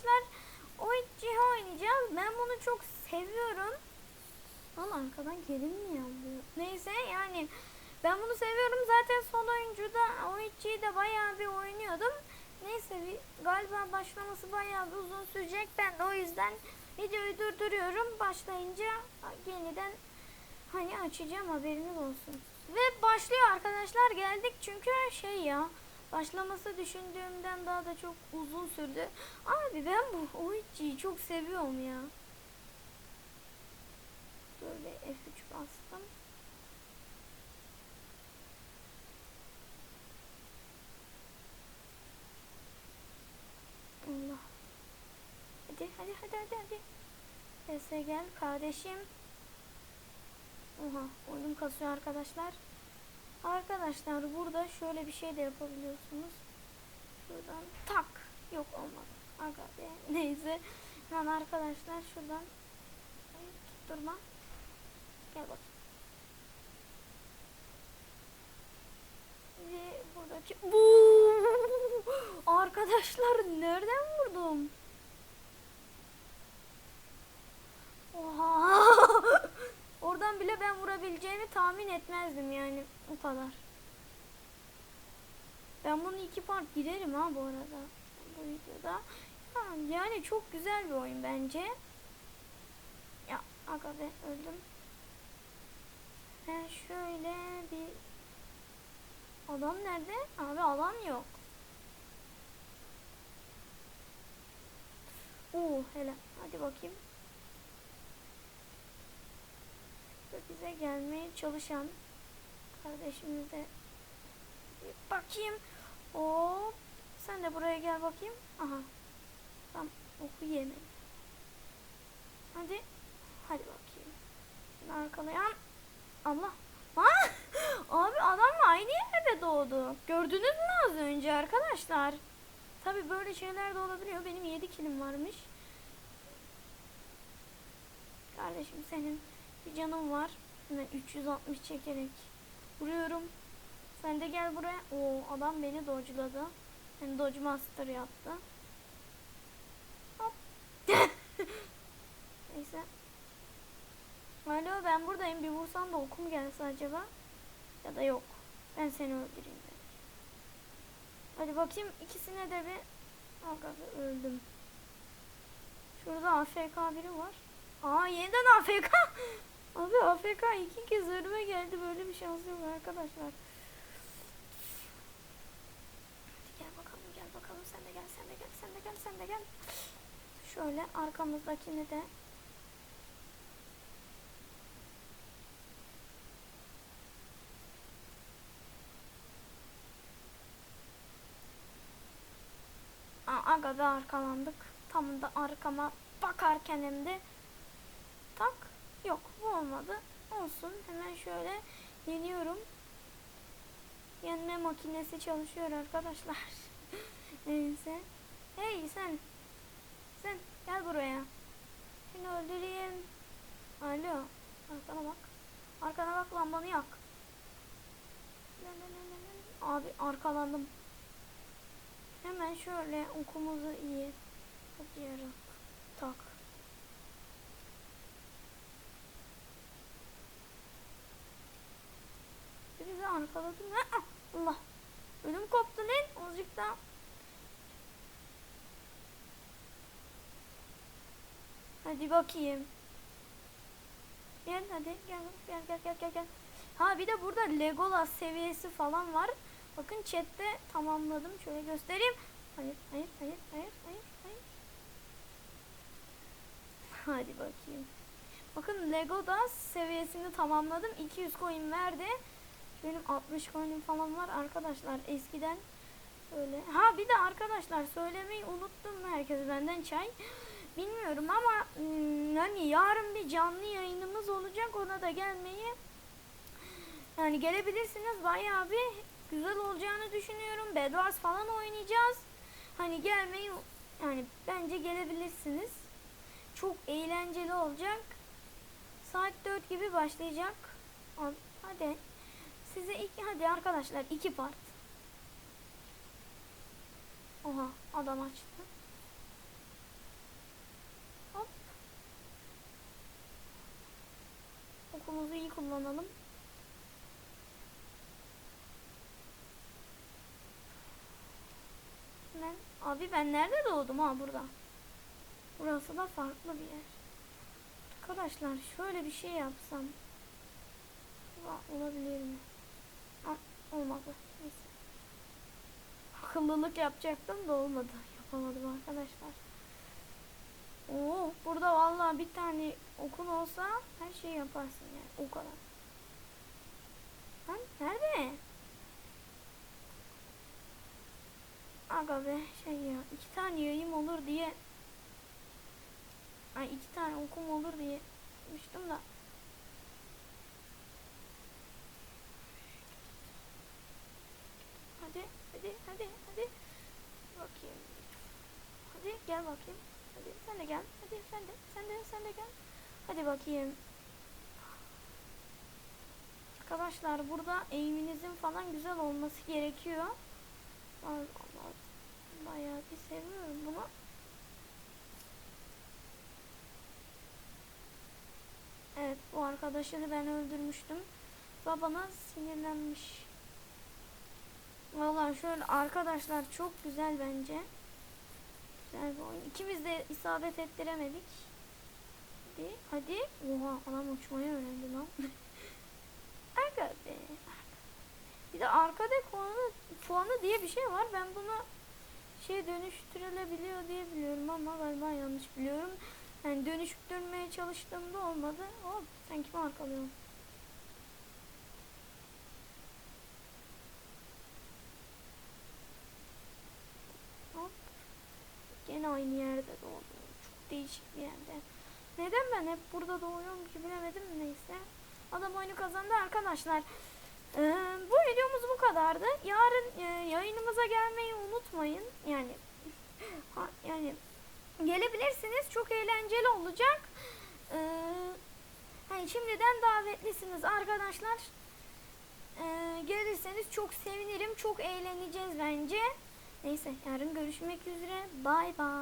arkadaşlar Oichi'yi oynayacağız. Ben bunu çok seviyorum. Ama arkadan kedim mi yanlıyor? Neyse yani ben bunu seviyorum. Zaten son oyuncuda Oichi'yi de bayağı bir oynuyordum. Neyse bir, galiba başlaması bayağı bir uzun sürecek. Ben de o yüzden videoyu durduruyorum. Başlayınca yeniden hani açacağım haberiniz olsun. Ve başlıyor arkadaşlar geldik çünkü şey ya başlaması düşündüğümden daha da çok uzun sürdü. Abi ben bu Oichi'yi çok seviyorum ya. Böyle F3 bastım. Allah. Hadi hadi hadi hadi hadi. Neyse gel kardeşim. Oha oyun kasıyor arkadaşlar. Arkadaşlar burada şöyle bir şey de yapabiliyorsunuz. Şuradan tak. Yok olmadı. Be. Neyse. Hemen arkadaşlar şuradan tutturma. Gel bak. Ve buradaki bu arkadaşlar nereden vurdum? Oha. Ben vurabileceğimi tahmin etmezdim yani o kadar. Ben bunu iki part girerim ha bu arada. Bu videoda. Yani çok güzel bir oyun bence. Ya aga be öldüm. Ben şöyle bir adam nerede? Abi adam yok. Oo hele hadi bakayım. Ve bize gelmeye çalışan kardeşimize bakayım. Hop. Sen de buraya gel bakayım. Aha. Tam oku yemedi. Hadi. Hadi bakayım. Arkalayan. Allah. Ha? Abi adamla aynı yerde doğdu. Gördünüz mü az önce arkadaşlar? Tabi böyle şeyler de olabiliyor. Benim 7 kilim varmış. Kardeşim senin bir canım var. Hemen 360 çekerek vuruyorum. Sen de gel buraya. Oo adam beni dodge'ladı. Yani dodge master yaptı. Hop. Neyse. Alo ben buradayım. Bir vursan da okum gelse acaba? Ya da yok. Ben seni öldüreyim. Hadi bakayım ikisine de bir Aga öldüm. Şurada AFK biri var. Aa yeniden AFK. Abi AFK iki kez önüme geldi. Böyle bir şans yok arkadaşlar. Gel bakalım gel bakalım sen de gel sen de gel sen de gel sen de gel. Şöyle arkamızdakini de aga be arkalandık. Tam da arkama bakarken hem de tak yok bu olmadı. Olsun hemen şöyle yeniyorum. Yenme makinesi çalışıyor arkadaşlar. Neyse. Hey sen. Sen gel buraya. Seni öldüreyim. Alo. Arkana bak. Arkana bak lambanı yak. Abi arkalandım. Hemen şöyle okumuzu iyi yaparak tak. Ha, Allah. Ölüm koptu lan. Azıcık daha. Hadi bakayım. Gel hadi gel gel gel gel gel gel. Ha bir de burada Legolas seviyesi falan var. Bakın chatte tamamladım. Şöyle göstereyim. Hayır, hayır, hayır, hayır, hayır, hayır. Hadi bakayım. Bakın Lego'da seviyesini tamamladım. 200 coin verdi. Benim 60 coin'im falan var arkadaşlar. Eskiden öyle. Ha bir de arkadaşlar söylemeyi unuttum. Herkes benden çay. Bilmiyorum ama hmm, hani yarın bir canlı yayınımız olacak. Ona da gelmeyi yani gelebilirsiniz. Bayağı bir güzel olacağını düşünüyorum. Bedwars falan oynayacağız. Hani gelmeyi yani bence gelebilirsiniz. Çok eğlenceli olacak. Saat 4 gibi başlayacak. Hadi. Size iki hadi arkadaşlar iki part. Oha adam açtı. Hop. Okumuzu iyi kullanalım. Ben abi ben nerede doğdum ha burada. Burası da farklı bir yer. Arkadaşlar şöyle bir şey yapsam olabilir olmadı. Neyse. Akıllılık yapacaktım da olmadı. Yapamadım arkadaşlar. Oo, burada vallahi bir tane okul olsa her şeyi yaparsın yani o kadar. Lan nerede? Aga be şey ya iki tane yayım olur diye Ay iki tane okum olur diye düşünmüştüm da Hadi hadi hadi hadi Bakayım Hadi gel bakayım Hadi sen de gel hadi sen de sen de sen de gel Hadi bakayım Arkadaşlar burada eğiminizin falan güzel olması gerekiyor. Allah Allah. Bayağı bir seviyorum bunu. Evet bu arkadaşını ben öldürmüştüm. Babana sinirlenmiş. Vallahi şöyle arkadaşlar çok güzel bence. Güzel bir. İkimiz de isabet ettiremedik. Hadi hadi. Oha adam uçmayı öğrendi lan. Aga be. Bir de arkada puanı, puanı diye bir şey var. Ben bunu şey dönüştürülebiliyor diye biliyorum ama galiba yanlış biliyorum. Yani dönüştürmeye çalıştığımda olmadı. Hop sen kimi arkalıyorsun? Hop. Gene aynı yerde doğdum. Çok değişik bir yerde. Neden ben hep burada doğuyorum ki bilemedim neyse. Adam oyunu kazandı arkadaşlar. Ee, bu videomuz bu kadardı. Yarın e, yayınımıza gelmeyi unutmayın. Yani ha, yani gelebilirsiniz. Çok eğlenceli olacak. Ee, hani şimdiden davetlisiniz arkadaşlar. Ee, gelirseniz çok sevinirim. Çok eğleneceğiz bence. Neyse yarın görüşmek üzere. Bay bay.